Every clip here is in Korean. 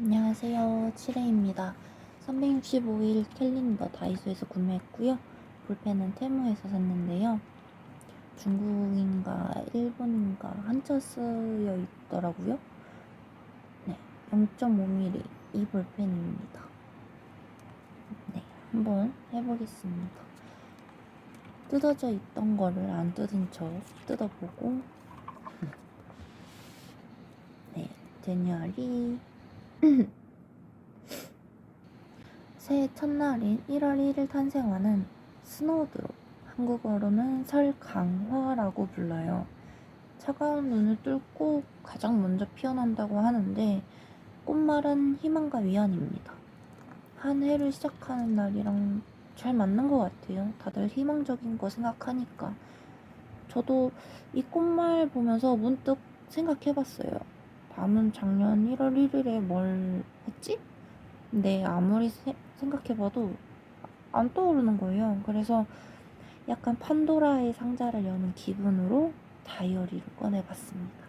안녕하세요. 칠레입니다. 365일 캘린더 다이소에서 구매했고요. 볼펜은 테무에서 샀는데요. 중국인가 일본인가 한자 쓰여 있더라고요. 네, 0.5mm 이 볼펜입니다. 네, 한번 해보겠습니다. 뜯어져 있던 거를 안 뜯은 척 뜯어보고 네, 제니얼이 새해 첫날인 1월 1일 탄생하는 스노우드롭 한국어로는 설강화라고 불러요. 차가운 눈을 뚫고 가장 먼저 피어난다고 하는데 꽃말은 희망과 위안입니다. 한 해를 시작하는 날이랑 잘 맞는 것 같아요. 다들 희망적인 거 생각하니까. 저도 이 꽃말 보면서 문득 생각해봤어요. 남은 작년 1월 1일에 뭘 했지? 근데 아무리 세- 생각해봐도 안 떠오르는 거예요. 그래서 약간 판도라의 상자를 여는 기분으로 다이어리를 꺼내봤습니다.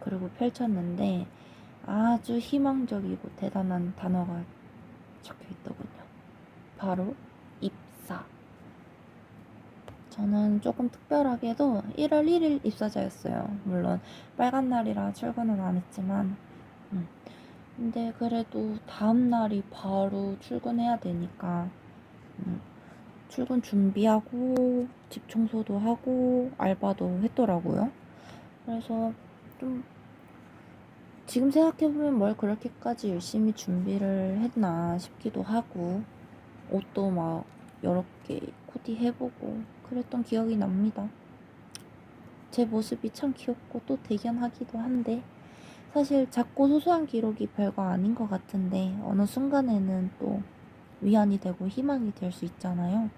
그리고 펼쳤는데 아주 희망적이고 대단한 단어가 적혀 있더군요. 바로 입사. 저는 조금 특별하게도 1월 1일 입사자였어요. 물론 빨간 날이라 출근은 안 했지만, 음. 근데 그래도 다음 날이 바로 출근해야 되니까, 음, 출근 준비하고, 집 청소도 하고, 알바도 했더라고요. 그래서 좀, 지금 생각해보면 뭘 그렇게까지 열심히 준비를 했나 싶기도 하고, 옷도 막 여러 개 코디 해보고, 그랬던 기억이 납니다. 제 모습이 참 귀엽고 또 대견하기도 한데 사실 작고 소소한 기록이 별거 아닌 것 같은데 어느 순간에는 또 위안이 되고 희망이 될 수 있잖아요.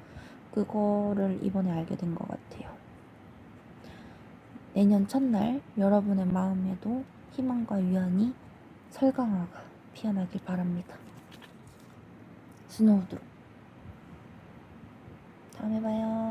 그거를 이번에 알게 된 것 같아요. 내년 첫날 여러분의 마음에도 희망과 위안이 설강화가 피어나길 바랍니다. 스노우드 다음에 봐요.